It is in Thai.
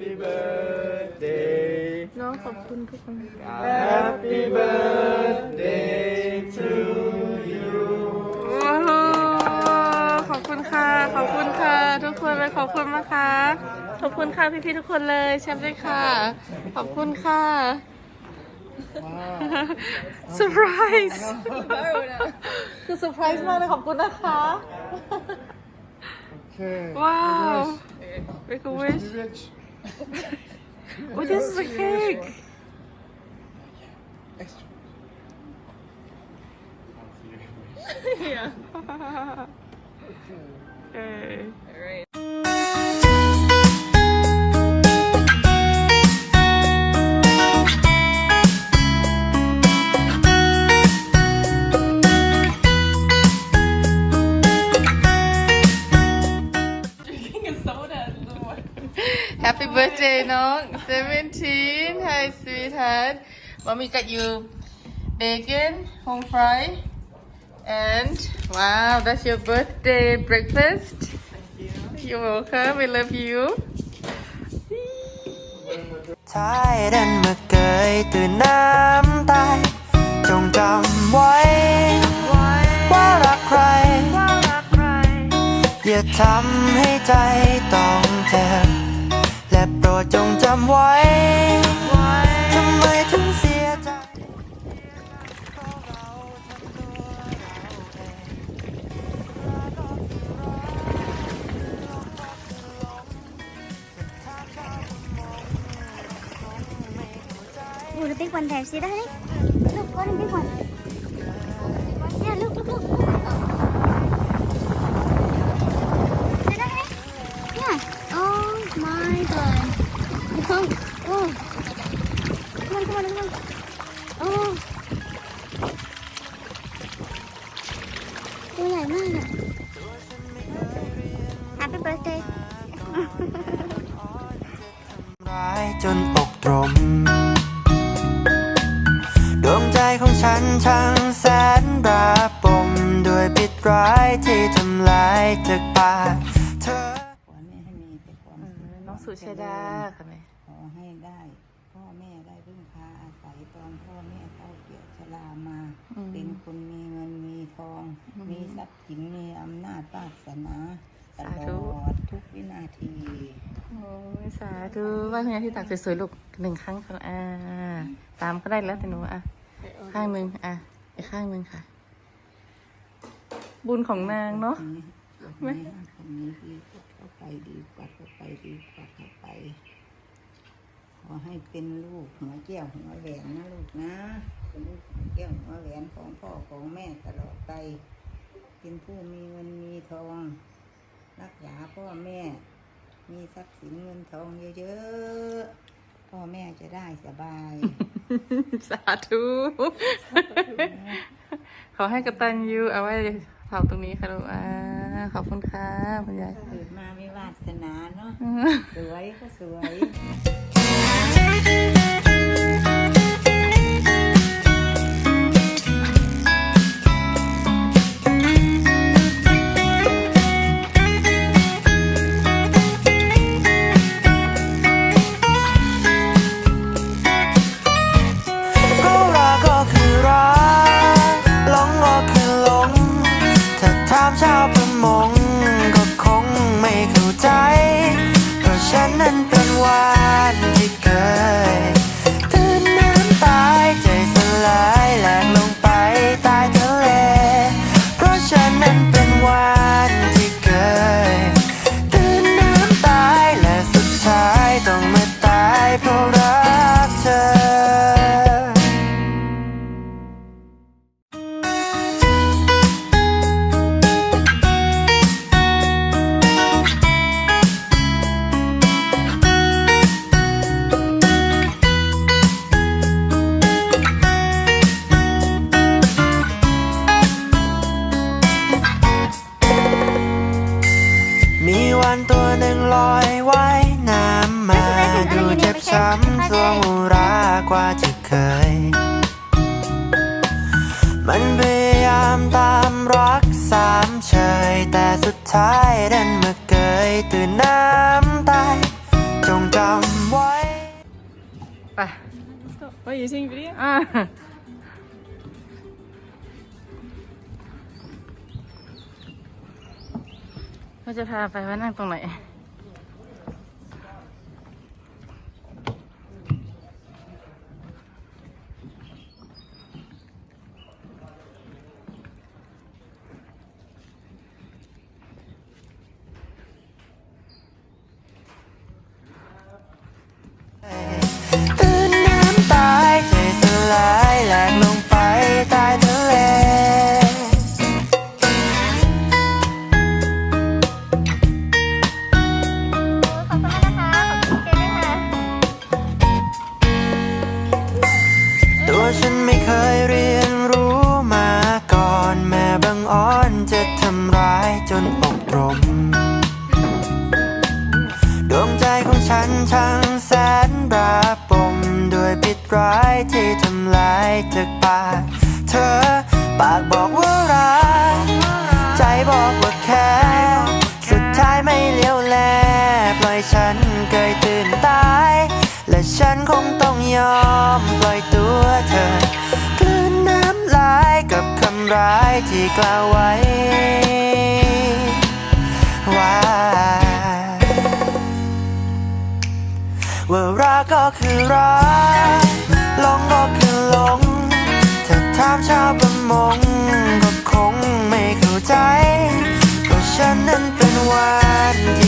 Happy birthday น้องขอบคุณทุกคน Happy birthday to you โอ้โหขอบคุณค่ะ ขอบคุณค่ะ ทุกคนเลยขอบคุณมากค่ะขอบคุณค่ะพี่ๆทุกคนเลยแชมป์ด้วยค่ะ ขอบคุณค่ะเซอร์ไพรส์คือเซอร์ไพรส์มากเลยขอบคุณนะคะ Okay ว้าว make a wish Be rich oh this is a cake? Extra. Okay Happy birthday น้อง17 Hi sweetheart Mommy got you bacon home fry and wow that's your birthday breakfast You're welcome I love you ท้ายเดินมาเกยตื่นน้ำตายจงจำไว้ ว่ารักใคร อย่าทำให้ใจต้องเจ็บและโปรด จงจำไว้ ทำไมถึงเสียใจเพราะเราทำตัวเราเองรักก็คือรักหลงก็คือหลงถ้าชอบมองคงไม่เข้าใจ Oh, the big one Oh, oh. Come on, come on, come on. Oh. ตัวใหญ่มากอะ Happy birthday. ร้ายจนอกตรม ดวงใจของฉันช่างแสนระบมด้วยพิษร้ายที่ทำลายจากปากเธอขอแม่ให้มีแต่ความสุขน้องสุชาดาค่ะแม่ขอ ให้ได้ พ่อแม่ได้พึ่งพาอาศัยตอนพ่อแม่เข้าเกี่ยวชรามาเป็นคนมีเงินมีทอง มีทรัพย์สินมีอำนาจวาสนาตลอดทุกวินาที โอ้ยสาธุไหว่าคุณยายที่ตักสวยๆลูกหนึ่งครั้งค่ะอ่าสามก็ได้แล้วแต่หนูอะ ข้างหนึ่งอะอีกข้างหนึ่งค่ะ บุญของนางเนาะ ไม่ไม่คนนี้ดีกว่าเข้าไปดีกว่าเข้าไปดีกว่าเข้าไปข อให้เป็นลูกหัวแก้วหัวแหวนนะลูกนะ เป็นลูกหัวแก้วหัวแหวนของพ่อของแม่ตลอดไป เป็นผู้มีเงินมีทอง รักษาพ่อแม่ มีทรัพย์สินเงินทองเยอะๆ พ่อแม่จะได้สบาย สาธุขอให้กระตันยูเอาไว้เผาตรงนี้ค่ะลูกอ่าขอบคุณค่ะคุณยายเกิดมาไม่วาสนาเนาะ สวยก็สวย เราะรักก็คือรักหลง ฉันนั้นเป็นวันที่เคย สามเฉยแต่สุดท้ายดันมาเกยตื่นน้ำตายจงจำไว้ไปไปยู่ซิงไปดิอ่าเราจะพาไปว่านั่งตรงไหน ของฉันช่างแสนระปมด้วยพิษร้ายที่ทำลายจากปากเธอปากบอกว่ารักใจบอกว่าแค่สุดท้ายไม่เลี้ยวแลปล่อยฉันเกยตื่นตาย และฉันคงต้องยอมปล่อยตัวเธอคลื่นน้ำลายกับคำร้ายที่กล่าวไว้ว่า ว่ารักก็คือรักหลงก็คือหลงถ้าถามชาวประมงก็คงไม่เข้าใจเพราะฉันนั้นเป็นวัน